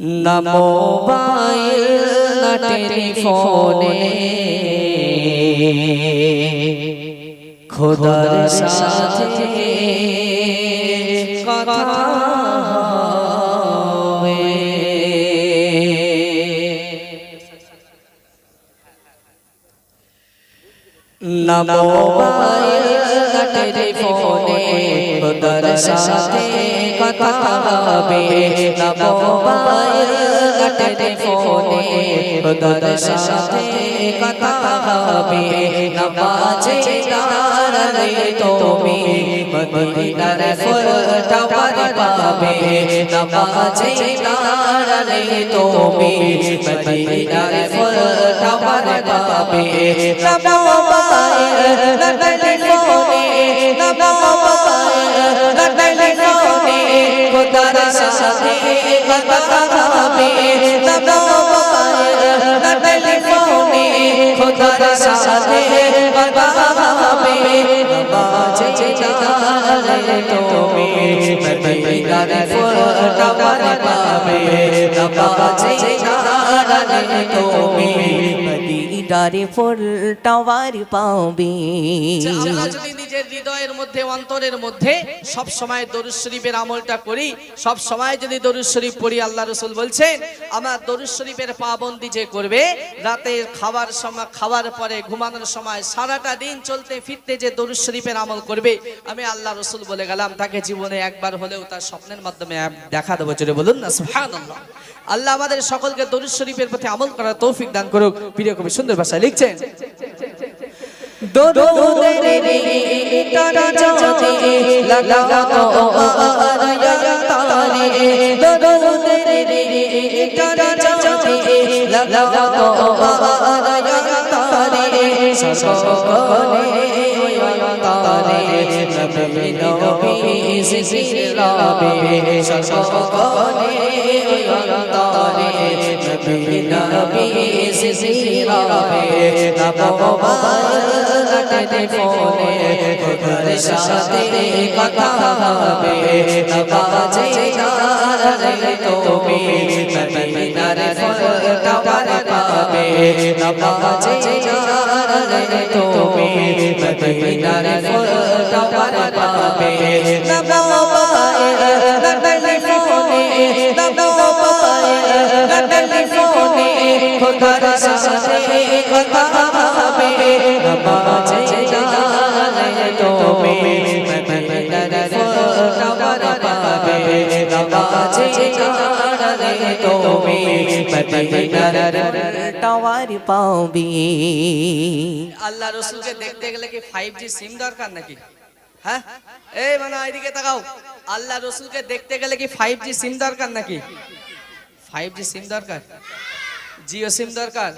না মোবাইল না টেলিফোনে খোদার সাথে কথা হবে। না মোবাইল না টেলিফোনে খোদার সাথে কথা হবে। না মোবাইল না টেলিফোনে খোদার সাথে কথা হবে। না বাজে দাঁড়ালে তুমি মদিনার ফুল টাওয়ার পাবে। না বাজে তুমি মদিনার ফুল টাওয়ার পাবে না মদিনার ফুল টাওয়ার পাবে। নিজের হৃদয়ের মধ্যে, অন্তরের মধ্যে সব সময় দরুদ শরীফের আমলটা করি। সব সময় যদি দরুদ শরীফ পড়ি, আল্লাহ রসুল বলছেন, আমার দরুদ শরীফের পাবন্দি যে করবে রাতে খাবার সময়, খাওয়ার পরে, ঘুমানোর সময়, সারাটা দিন চলতে ফিরতে যে দরুদ শরীফের আমল করবে, আমি আল্লাহ রসুল বলে গেলাম, তাকে জীবনে একবার হলেও তার স্বপ্নের মাধ্যমে দেখা দেবো। চলে বলুন না, সুবহানাল্লাহ। আল্লাহ আমাদের সকলকে দরুদ শরীফের প্রতি আমল করার তৌফিক দান করুক। প্রিয় কবি, সুন্দর ভাষায় লিখছেন দরুদের টানা যদি লাগাতো আমার ইয়াতারে দরুদের টানা যদি লাগাতো আমার নবী জিজিরাবে নবো টেলিফোনে খোদার সাথে কথা হবে নবাজে জানালে তুমি মদিনার ফুল টাওয়ার পাবে নবাজে জানালে তুমি মদিনার ফুল টাওয়ার পাবে নবাইল খোদার সাথে কথা হবে নবাজে জানালে তুমি মদিনার ফুল টাওয়ার পাবে নবাজে জানালে তুমি মদিনার টাওয়ার পাবে আল্লাহ রসুলকে দেখতে গেলে কি ফাইভ জি সিম দরকার নাকি হ্যাঁ এই মানে এদিকে তাকাও আল্লাহ রসুলকে দেখতে গেলে কি ফাইভ জি সিম দরকার নাকি ফাইভ জি সিম দরকার জিও সিম দরকার।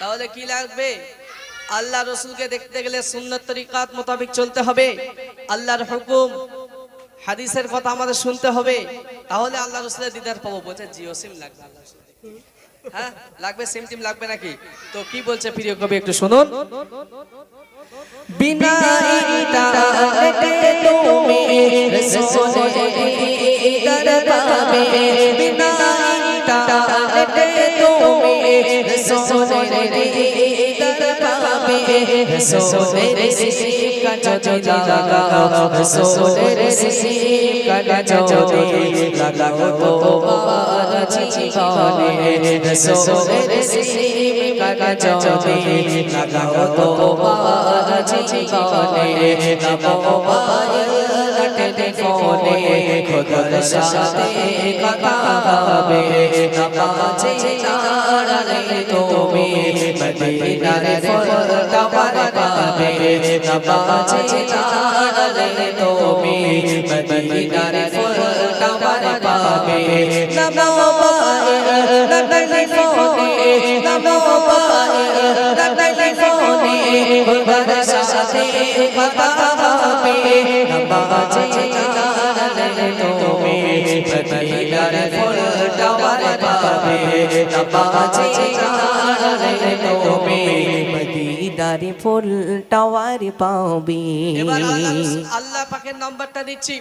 তাহলে কি লাগবে? আল্লাহ রসুলকে দেখতে গেলে সুন্নত তরিকাত মোতাবেক চলতে হবে। আল্লাহর হুকুম, হাদিসের কথা আমাদের শুনতে হবে। তাহলে আল্লাহ রসুলের দিদার পাবো। বলছে, জিও সিম লাগবে আল্লাহ হ্যাঁ লাগবে সিম টিম লাগবে নাকি? তো কি বলছে প্রিয় কবি, একটু শুনুন। বিনা বিনা তুমি সোনে দর পাবে সোনে সিসি কাজে লাগাও সোনে সিসি কাজে লাগাও তোমার জীবনে সোনে সিসি কাজে লাগাও তোমার জীবনে টেলিফোনে খোদার সাথে কথা হবে। নবাজে জানালে তুমি মদিনার ফুল টাওয়ার পাবে। নবাজে জানালে তুমি মদিনার ফুল পাবে। সাথে কথা হবে জানালে তুমি মদিনার ফুল টাওয়ার পাবে। আল্লাহ পাকের নাম্বারটা দিচ্ছি।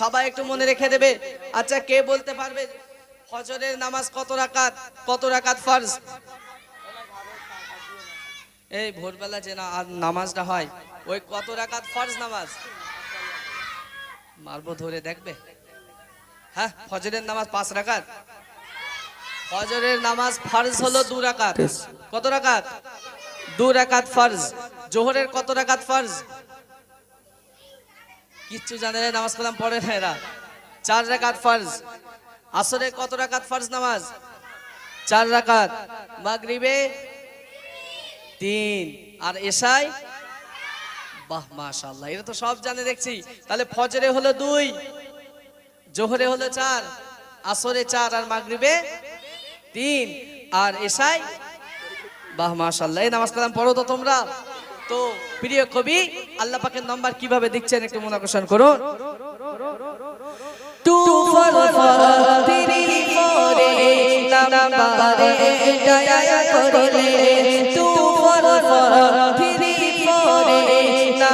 সবাই একটু মনে রেখে দেবে। আচ্ছা কে বলতে পারবে? ফজরের নামাজ কত রাকাত? কত রাকাত ফরজ? এই ভোরবেলা যে নামাজটা হয়, ওই কত রাকাত ফরজ নামাজ? মারবো ধরে দেখবে? হ্যাঁ ফজরের নামাজ পাঁচ রাকাত। ফজরের নামাজ ফরজ হলো দু রাকাত। কত রাকাত? দু রাকাত ফরজ। জোহরের কত রাকাত ফরজ? কিচ্ছু জানে না নামাজ কালাম পড়ে না এরা। চার রাকাত ফরজ। আসরে কত রাকাত ফরজ নামাজ? চার রাকাত। মাগরিবে তিন। আর এশাই বাহ, মাশাআল্লাহ, এরা তো সব জানে, দেখছি। তাহলে ফজরে হলো দুই, জোহরে হলো চার, আসরে চার আর মাগরিবে তিন, আর এশাই বাহ, মাশাআল্লাহ, এই নামাজ কালাম পড়ো তো তোমরা। তো প্রিয় কবি, আল্লাহ পাকের নাম্বার কীভাবে দিচ্ছেন একটু মনাকর্ষণ করুন। টু ফর ফর থ্রি ফোরে নাম্বারে দয়া করিলে টু ফর ফর ফোরে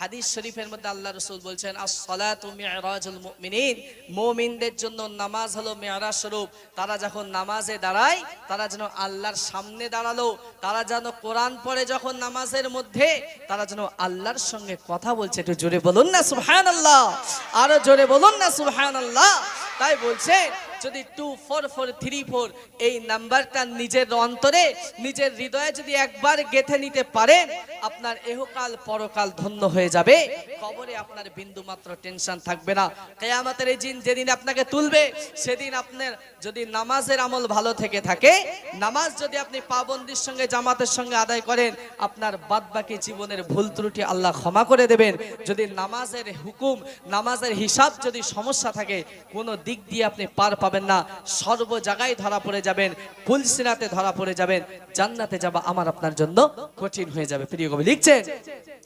হাদিস শরীফের মধ্যে আল্লাহ রসুল বলছেন মুমিনদের জন্য নামাজ হলো মেয়রাজ স্বরূপ। তারা যখন নামাজে দাঁড়ায়, তারা যেন আল্লাহর সামনে দাঁড়াল, তারা যেন কোরআন পড়ে যখন নামাজের মধ্যে, তারা যেন আল্লাহর সঙ্গে কথা বলছে। একটু জোরে বলুন না, সুবহানাল্লাহ। আরও জোরে বলুন না, সুবহানাল্লাহ। তাই বলছে যদি two four four three four এই নাম্বারটা নিজের অন্তরে, নিজের হৃদয়ে যদি একবার গেথে নিতে পারেন আপনার এহকাল, পরকাল ধন্য হয়ে যাবে। কবরে আপনার বিন্দু মাত্র টেনশন থাকবে না। কেয়ামতের এই জিন যেদিন আপনাকে তুলবে, সেদিন আপনার যদি নামাজের আমল ভালো থেকে থাকে, নামাজ যদি আপনি পাবন্দির সঙ্গে, জামাতের সঙ্গে আদায় করেন, আপনার বাদবাকি জীবনের ভুল ত্রুটি আল্লাহ ক্ষমা করে দেবেন। যদি নামাজের হুকুম, নামাজের হিসাব যদি সমস্যা থাকে, কোনো দিক দিয়ে আপনি পার পাবেন না। সর্ব জায়গায় ধরা পড়ে যাবেন ফুলসিনাতে ধরা পড়ে যাবেন, জান্নাতে যাবা আমার আপনার জন্য কঠিন হয়ে যাবে। প্রিয় কবি লিখছেন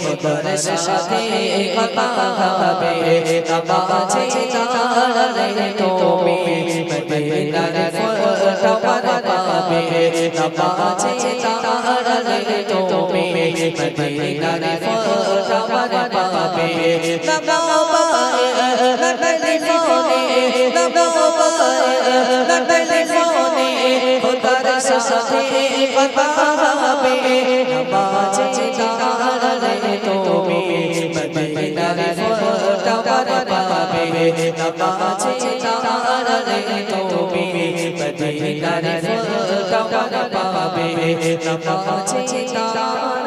খোদার সাথে কথা হবে। না বাজে জানে তুমি মদিনার ফোটা পাবে। নামাজে তারালে তুমি মদিনার ফোটা পাবে। নামাবায়ে নাটালি ফোনে নামাবায়ে নাটালি ফোনে খোদার সাথে কথা হবে নামাজে তুমি মদিনার ফোটা পাবে নামাজে তারালে